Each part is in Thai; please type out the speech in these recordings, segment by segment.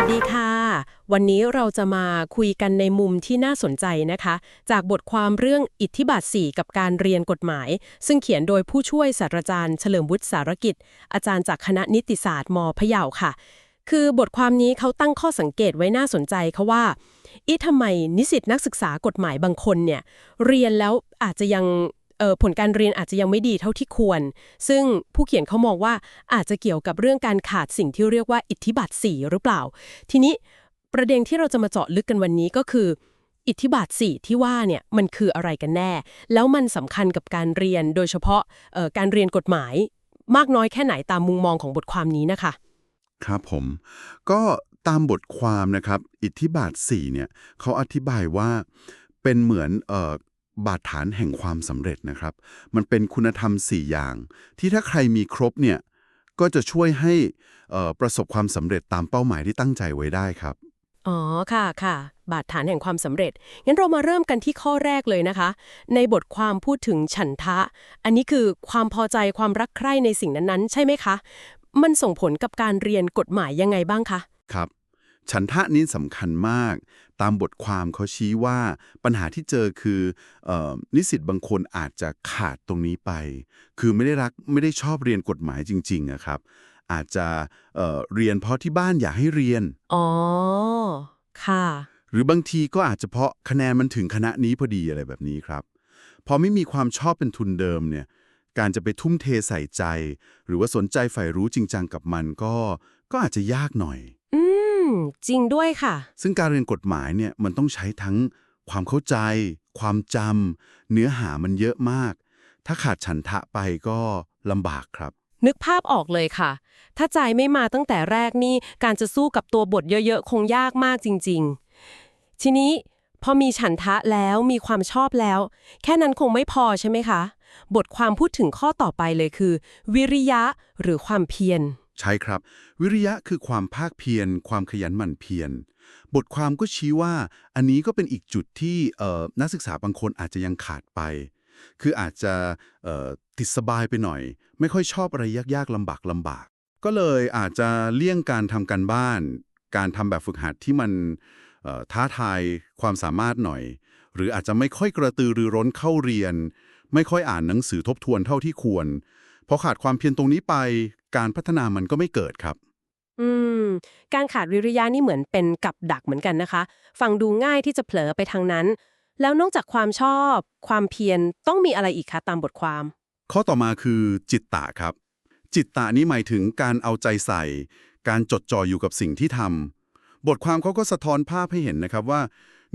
วัสดีค่ะ วันนี้เราจะมาคุยกันในมุมที่น่าสนใจนะคะ จากบทความเรื่องอิทธิบาท 4 กับการเรียนกฎหมาย ซึ่งเขียนโดยผู้ช่วยศาสตราจารย์เฉลิมวุฒิสารกิจ อาจารย์จากคณะนิติศาสตร์มพะเยาค่ะ คือบทความนี้เขาตั้งข้อสังเกตไว้น่าสนใจเขาว่าอีทำไมนิสิตนักศึกษากฎหมายบางคนเนี่ยเรียนแล้วอาจจะยัง ผลการเรียนอาจจะยังไม่ดีเท่าที่ควร ซึ่งผู้เขียนเขามองว่าอาจจะเกี่ยวกับเรื่องการขาดสิ่งที่เรียกว่าอิทธิบาท4หรือเปล่า ทีนี้ประเด็นที่เราจะมาเจาะลึกกันวันนี้ก็คือ อิทธิบาท4ที่ว่าเนี่ยมันคืออะไรกันแน่ แล้วมันสำคัญกับการเรียนโดยเฉพาะการเรียนกฎหมาย มากน้อยแค่ไหนตามมุมมองของบทความนี้นะคะ ครับผม ก็ตามบทความนะครับ อิทธิบาท4เนี่ยเขาอธิบายว่าเป็นเหมือนออ บาดฐานแห่งความสำเร็จนะครับ มันเป็นคุณธรรม 4 อย่าง ที่ถ้าใครมีครบเนี่ยก็จะช่วยให้เอ่อประสบความสำเร็จตามเป้าหมายที่ตั้งใจไว้ได้ครับ อ๋อ ค่ะค่ะ บาดฐานแห่งความสำเร็จ งั้นเรามาเริ่มกันที่ข้อแรกเลยนะคะ ในบทความพูดถึงฉันทะ อันนี้คือความพอใจความรักใคร่ในสิ่งนั้นๆ ใช่ไหมคะ มันส่งผลกับการเรียนกฎหมายยังไงบ้างคะ ครับ ฉันทะนี้สำคัญมาก ตามบทความเขาชี้ว่าปัญหาที่เจอคือเออนิสิตบางคนอาจจะขาดตรงนี้ไป คือไม่ได้รักไม่ได้ชอบเรียนกฎหมายจริงๆอะครับ อาจจะเอ่อเรียนเพราะที่บ้านอยากให้เรียน อ๋อ ค่ะ หรือบางทีก็อาจจะเพราะคะแนนมันถึงคณะนี้พอดีอะไรแบบนี้ครับ พอไม่มีความชอบเป็นทุนเดิมเนี่ย การจะไปทุ่มเทใส่ใจ หรือว่าสนใจใฝ่รู้จริงจังกับมันก็ ก็อาจจะยากหน่อยอื ม จริงด้วยค่ะ ซึ่งการเรียนกฎหมายเนี่ยมันต้องใช้ทั้งความเข้าใจ ความจำเนื้อหามันเยอะมาก ถ้าขาดฉันทะไปก็ลำบากครับ นึกภาพออกเลยค่ะ ถ้าใจไม่มาตั้งแต่แรกนี่การจะสู้กับตัวบทเยอะๆ คงยากมากจริง ๆ ทีนี้พอมีฉันทะแล้วมีความชอบแล้ว แค่นั้นคงไม่พอใช่ไหมคะ บทความพูดถึงข้อต่อไปเลยคือ วิริยะหรือความเพียร ใช่ครับ วิริยะคือความภาคเพียร ความขยันหมั่นเพียร บทความก็ชี้ว่าอันนี้ก็เป็นอีกจุดที่นักศึกษาบางคนอาจจะยังขาดไป คืออาจจะติดสบายไปหน่อย ไม่ค่อยชอบอะไรยากๆลำบากลำบาก ก็เลยอาจจะเลี่ยงการทำการบ้าน การทำแบบฝึกหัดที่มันท้าทายความสามารถหน่อย หรืออาจจะไม่ค่อยกระตือรือร้นเข้าเรียน ไม่ค่อยอ่านหนังสือทบทวนเท่าที่ควร พอขาดความเพียรตรงนี้ไป การพัฒนามันก็ไม่เกิดครับ อืม การขาดวิริยะนี่เหมือนเป็นกับดักเหมือนกันนะคะ ฟังดูง่ายที่จะเผลอไปทางนั้น แล้วนอกจากความชอบ ความเพียรต้องมีอะไรอีกคะตามบทความ ข้อต่อมาคือจิตตะครับ จิตตะนี้หมายถึงการเอาใจใส่ การจดจ่ออยู่กับสิ่งที่ทำบทความเขาก็สะท้อนภาพให้เห็นนะครับว่า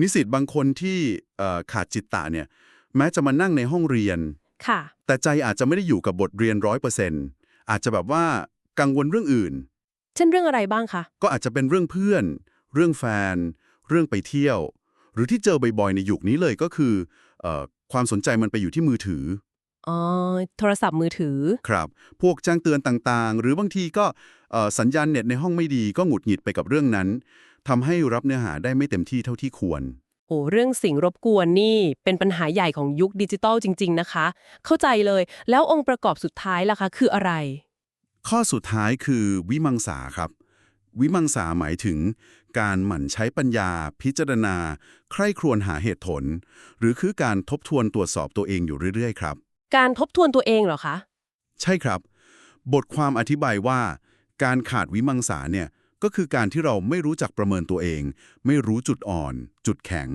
นิสิตบางคนที่เอ่อขาดจิตตะเนี่ยแม้จะมานั่งในห้องเรียน ค่ะ แต่ใจอาจจะไม่ได้อยู่กับบทเรียนร้อยเปอร์เซ็นต์อาจจะแบบว่ากังวลเรื่องอื่น เช่นเรื่องอะไรบ้างคะ ก็อาจจะเป็นเรื่องเพื่อน เรื่องแฟน เรื่องไปเที่ยว หรือที่เจอบ่อยๆในยุคนี้เลยก็คือเอ่อความสนใจมันไปอยู่ที่มือถืออ๋อโทรศัพท์มือถือ ครับ พวกแจ้งเตือนต่างๆ หรือบางทีก็เอ่อสัญญาณเน็ตในห้องไม่ดีก็หงุดหงิดไปกับเรื่องนั้นทำให้รับเนื้อหาได้ไม่เต็มที่เท่าที่ควร โอ้เรื่องสิ่งรบกวนนี่เป็นปัญหาใหญ่ของยุคดิจิตอลจริง ๆ นะคะ เข้าใจเลย แล้วองค์ประกอบสุดท้ายล่ะคะ คืออะไร ข้อสุดท้ายคือวิมังสาครับ วิมังสาหมายถึง การหมั่นใช้ปัญญา พิจารณา ใคร่ครวญหาเหตุผล หรือคือการทบทวนตรวจสอบตัวเองอยู่เรื่อยๆ ครับ การทบทวนตัวเองเหรอคะ ใช่ครับ บทความอธิบายว่า การขาดวิมังสาเนี่ย ก็คือการที่เราไม่รู้จักประเมินตัวเอง ไม่รู้จุดอ่อน จุดแข็ง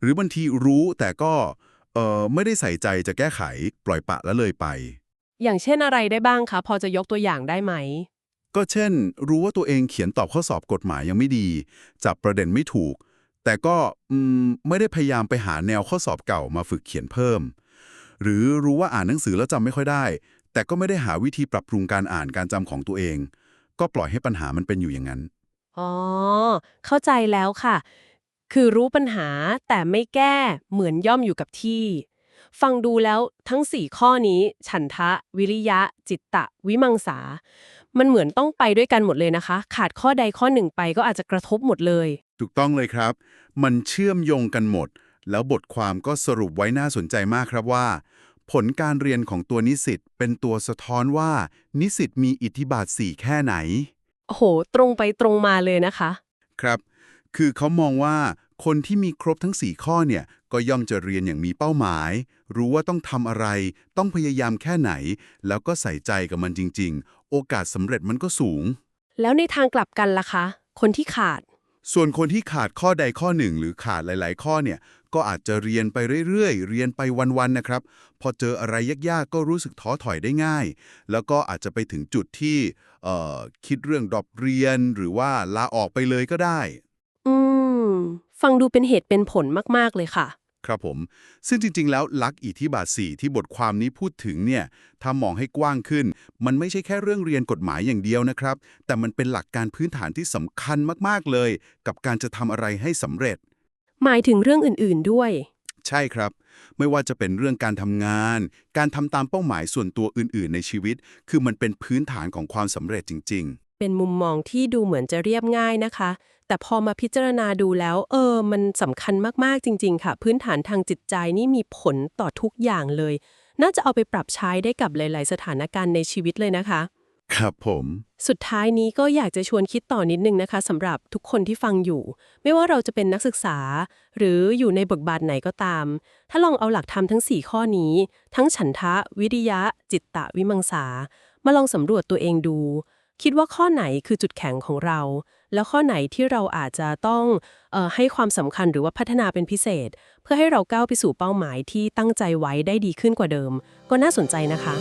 หรือบางทีรู้แต่ก็เอ่อไม่ได้ใส่ใจจะแก้ไข ปล่อยปละละเลยไป อย่างเช่นอะไรได้บ้างคะ พอจะยกตัวอย่างได้ไหม ก็เช่น รู้ว่าตัวเองเขียนตอบข้อสอบกฎหมายยังไม่ดี จับประเด็นไม่ถูก แต่ก็อืมไม่ได้พยายามไปหาแนวข้อสอบเก่ามาฝึกเขียนเพิ่ม หรือรู้ว่าอ่านหนังสือแล้วจำไม่ค่อยได้ แต่ก็ไม่ได้หาวิธีปรับปรุงการอ่านการจำของตัวเอง ก็ปล่อยให้ปัญหามันเป็นอยู่อย่างนั้น อ๋อ เข้าใจแล้วค่ะ คือรู้ปัญหาแต่ไม่แก้เหมือนย่อมอยู่กับที่ ฟังดูแล้วทั้ง 4 ข้อนี้ ฉันทะ วิริยะ จิตตะ วิมังสา มันเหมือนต้องไปด้วยกันหมดเลยนะคะ ขาดข้อใดข้อหนึ่งไปก็อาจจะกระทบหมดเลย ถูกต้องเลยครับ มันเชื่อมโยงกันหมด แล้วบทความก็สรุปไว้น่าสนใจมากครับว่า ผลการเรียนของตัวนิสิตเป็นตัวสะท้อนว่า นิสิตมีอิทธิบาท4แค่ไหน โอ้โห ตรงไปตรงมาเลยนะคะ ครับ คือเขามองว่าคนที่มีครบทั้ง 4 ข้อเนี่ย ก็ย่อมจะเรียนอย่างมีเป้าหมาย รู้ว่าต้องทำอะไร ต้องพยายามแค่ไหน แล้วก็ใส่ใจกับมันจริง ๆ โอกาสสำเร็จมันก็สูง แล้วในทางกลับกันล่ะคะ คนที่ขาด ส่วนคนที่ขาดข้อใดข้อหนึ่ง หรือขาดหลาย ๆ ข้อเนี่ย ก็อาจจะเรียนไปเรื่อยๆ เรียนไปวันๆนะครับ พอเจออะไรยากๆ ก็รู้สึกท้อถอยได้ง่าย แล้วก็อาจจะไปถึงจุดที่เอ่อคิดเรื่องดรอปเรียนหรือว่าลาออกไปเลยก็ได้ อืม ฟังดูเป็นเหตุเป็นผลมากๆเลยค่ะครับผม ซึ่งจริง ๆ แล้วลักษณ์อิทธิบาท4ที่บทความนี้พูดถึงเนี่ยถ้ามองให้กว้างขึ้น มันไม่ใช่แค่เรื่องเรียนกฎหมายอย่างเดียวนะครับ แต่มันเป็นหลักการพื้นฐานที่สำคัญมาก ๆ เลย กับการจะทำอะไรให้สำเร็จ หมายถึงเรื่องอื่นๆด้วย ใช่ครับ ไม่ว่าจะเป็นเรื่องการทำงาน การทำตามเป้าหมายส่วนตัวอื่นๆ ในชีวิต คือมันเป็นพื้นฐานของความสำเร็จจริงเป็นมุมมองที่ดูเหมือนจะเรียบง่ายนะคะ แต่พอมาพิจารณาดูแล้ว เออ มันสำคัญมากๆจริง ๆ ค่ะ พื้นฐานทางจิตใจนี่มีผลต่อทุกอย่างเลย น่าจะเอาไปปรับใช้ได้กับหลาย ๆ สถานการณ์ในชีวิตเลยนะคะๆ ครับผม สุดท้ายนี้ก็อยากจะชวนคิดต่อนิดนึงนะคะสำหรับทุกคนที่ฟังอยู่ ไม่ว่าเราจะเป็นนักศึกษา หรืออยู่ในบทบาทไหนก็ตาม ถ้าลองเอาหลักธรรมทั้ง 4 ข้อนี้ ทั้งฉันทะ วิริยะ จิตตะวิมังสา มาลองสำรวจตัวเองดู คิดว่าข้อไหนคือจุดแข็งของเรา แล้วข้อไหนที่เราอาจจะต้องเออให้ความสำคัญหรือว่าพัฒนาเป็นพิเศษ เพื่อให้เราก้าวไปสู่เป้าหมายที่ตั้งใจไว้ได้ดีขึ้นกว่าเดิม ก็น่าสนใจนะคะ